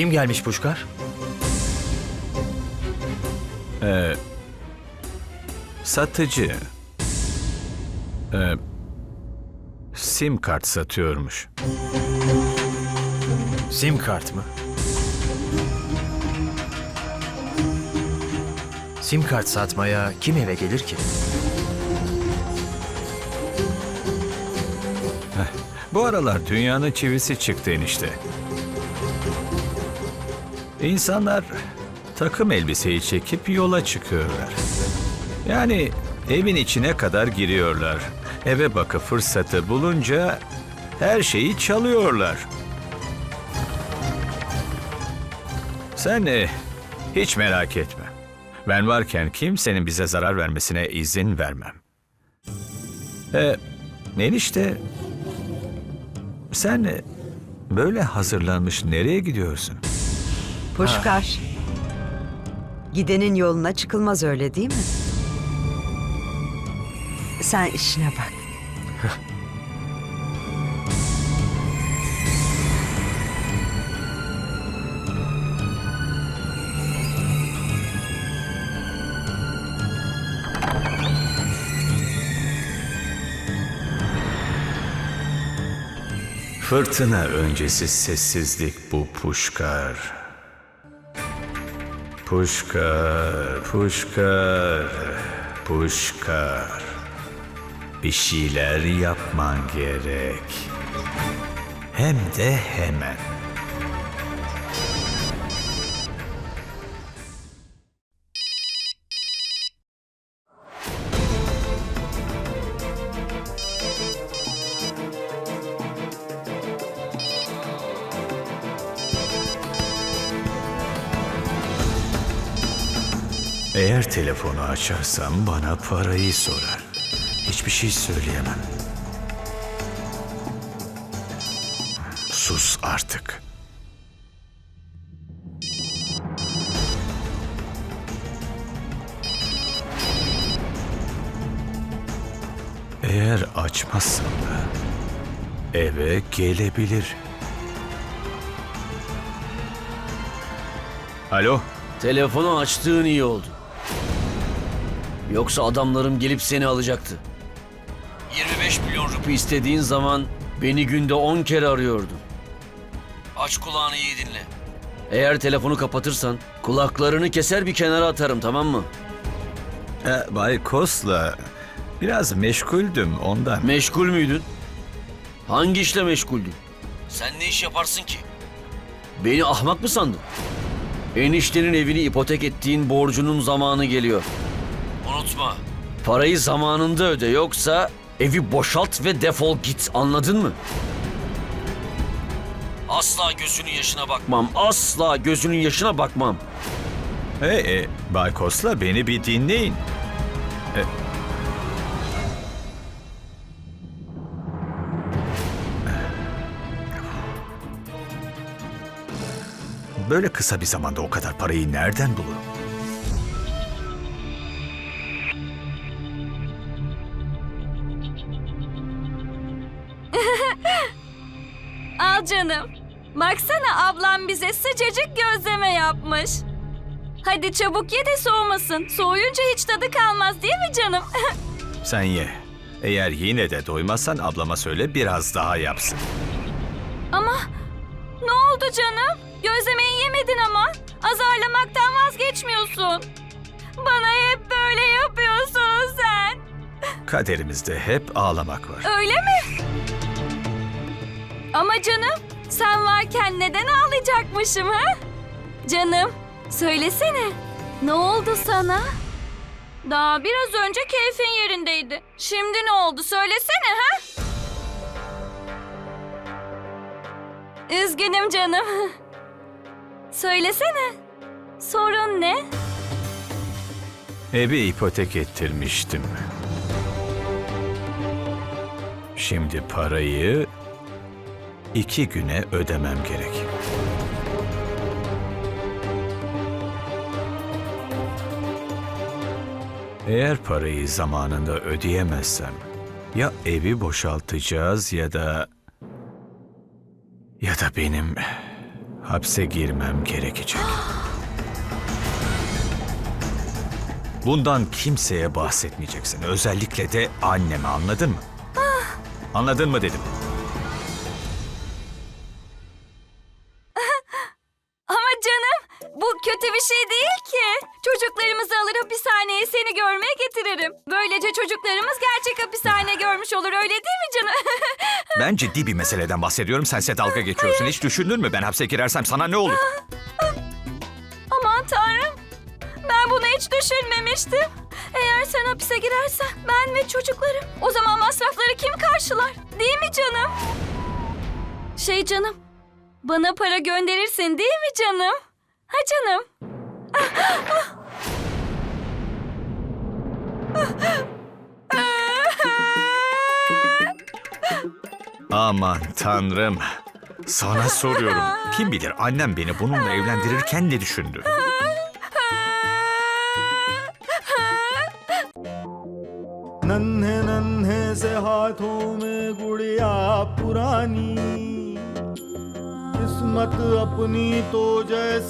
Kim gelmiş Puşkar? Ee, satıcı. Ee, sim kart satıyormuş. Sim kart mı? Sim kart satmaya kim eve gelir ki? Bu aralar dünyanın çivisi çıktı enişte. İnsanlar takım elbiseyi çekip yola çıkıyorlar. Yani evin içine kadar giriyorlar. Eve bakı fırsatı bulunca her şeyi çalıyorlar. Sen e, hiç merak etme. Ben varken kimsenin bize zarar vermesine izin vermem. E, enişte sen e, böyle hazırlanmış nereye gidiyorsun? Puşkar. Gidenin yoluna çıkılmaz öyle değil mi? Sen işine bak. Fırtına öncesi sessizlik bu puşkar. Puşkar, puşkar, puşkar. Bir şeyler yapman gerek. Hem de hemen. Eğer telefonu açarsam bana parayı sorar. Hiçbir şey söyleyemem. Sus artık. Eğer açmazsam da eve gelebilir. Alo? Telefonu açtığın iyi oldu. Yoksa adamlarım gelip seni alacaktı. 25 milyon rupi istediğin zaman beni günde 10 kere arıyordun. Aç kulağını iyi dinle. Eğer telefonu kapatırsan kulaklarını keser bir kenara atarım tamam mı? E, Bay Kos'la biraz meşguldüm ondan. Meşgul müydün? Hangi işle meşguldün? Sen ne iş yaparsın ki? Beni ahmak mı sandın? Eniştenin evini ipotek ettiğin borcunun zamanı geliyor. Unutma. Parayı zamanında öde yoksa evi boşalt ve defol git anladın mı? Asla gözünün yaşına bakmam. Asla gözünün yaşına bakmam. Hey, e, Bay Kos'la beni bir dinleyin. E, Böyle kısa bir zamanda o kadar parayı nereden bulurum? Canım. Baksana ablam bize sıcacık gözleme yapmış. Hadi çabuk ye de soğumasın. Soğuyunca hiç tadı kalmaz değil mi canım? Sen ye. Eğer yine de doymazsan ablama söyle biraz daha yapsın. ama ne oldu canım? Gözlemeyi yemedin ama. Azarlamaktan vazgeçmiyorsun. Bana hep böyle yapıyorsun sen. Kaderimizde hep ağlamak var. Öyle mi? Ama canım sen varken neden ağlayacakmışım ha? Canım söylesene. Ne oldu sana? Daha biraz önce keyfin yerindeydi. Şimdi ne oldu söylesene ha? Üzgünüm canım. Söylesene. Sorun ne? Evi ipotek ettirmiştim. Şimdi parayı iki güne ödemem gerek. Eğer parayı zamanında ödeyemezsem ya evi boşaltacağız ya da ya da benim hapse girmem gerekecek. Bundan kimseye bahsetmeyeceksin. Özellikle de anneme anladın mı? Anladın mı dedim. Değil ki. Çocuklarımızı alır hapishaneye seni görmeye getiririm. Böylece çocuklarımız gerçek hapishane görmüş olur öyle değil mi canım? Ben ciddi bir meseleden bahsediyorum. Sense dalga geçiyorsun. Hiç düşündün mü ben hapse girersem sana ne olur? Aman tanrım. Ben bunu hiç düşünmemiştim. Eğer sen hapise girersen ben ve çocuklarım o zaman masrafları kim karşılar? Değil mi canım? Şey canım. Bana para gönderirsin değil mi canım? Ha canım. Aman tanrım. Sana soruyorum. Kim bilir annem beni bununla evlendirirken ne düşündü? नन्हे नन्हे से हाथों में गुड़िया पुरानी किस्मत अपनी तो जैसे